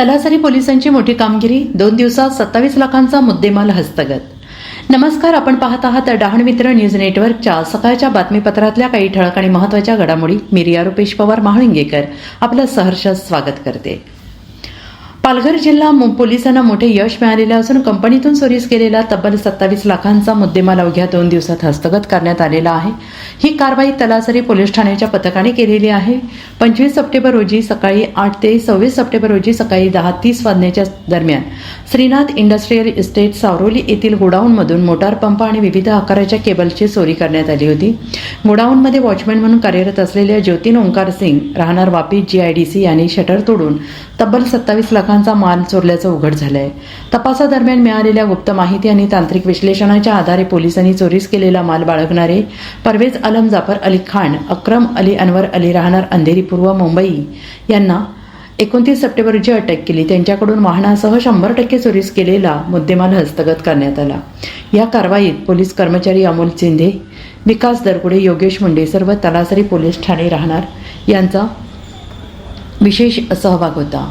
तलासरी पोलिसांची मोठी कामगिरी दोन दिवसात सत्तावीस लाखांचा मुद्देमाल हस्तगत. नमस्कार आपण पाहत आहात डहाण मित्र न्यूज नेटवर्कच्या सकाळच्या बातमीपत्रातल्या काही ठळक आणि महत्त्वाच्या घडामोडी. मी रिया रुपेश पवार महाळिंगेकर. आपलं सहर्ष स्वागत करते. पालघर जिल्हा पोलिसांना मोठे यश मिळालेले असून कंपनीतून चोरीस केलेला तब्बल सत्तावीस लाखांचा मुद्देमाल अवघ्या दोन दिवसात हस्तगत करण्यात आलेला आहे. ही कारवाई तलासरी पोलीस ठाण्याच्या पथकाने केलेली आहे. पंचवीस सप्टेंबर रोजी सकाळी आठ ते सव्वीस सप्टेंबर रोजी सकाळी दहा तीस वाजण्याच्या दरम्यान श्रीनाथ इंडस्ट्रीयल इस्टेट सावरोली येथील गोडाऊनमधून मोटार पंप आणि विविध आकाराच्या केबलची चोरी करण्यात आली होती. गोडाऊनमध्ये वॉचमॅन म्हणून कार्यरत असलेल्या ज्योतीन ओंकार सिंग राहणार वापी जीआयडीसी यांनी शटर तोडून तब्बल सत्तावीस लाखांचा माल चोरल्याचं उघड झालंय. तपासादरम्यान मिळालेल्या गुप्त माहिती आणि तांत्रिक विश्लेषणाच्या आधारे पोलिसांनी चोरीस केलेला माल बाळगणारे परवेज अलम जाफर अली खान अक्रम अली अनवर अली राहणार अंधेरी पूर्व मुंबई यांना एकोणतीस सप्टेंबर रोजी अटक केली. त्यांच्याकडून वाहनासह शंभर टक्के चोरीस केलेला मुद्देमाल हस्तगत करण्यात आला. या कारवाईत पोलीस कर्मचारी अमोल चिंधे विकास दरगुडे योगेश मुंडे सर्व तलासरी पोलीस ठाणे राहणार यांचा विशेष सहभाग होता.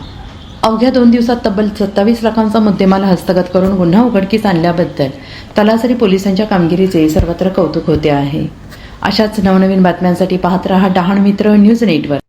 अवघ्या दोन दिवसात तब्बल सत्तावीस लाखांचा मुद्देमाल हस्तगत करून गुन्हा उघडकीस आणल्याबद्दल तलासरी पोलिसांच्या कामगिरीचे सर्वत्र कौतुक होते आहे. अशाच नवनवीन बातम्यांसाठी पाहत रहा डहाण मित्र न्यूज नेटवर्क.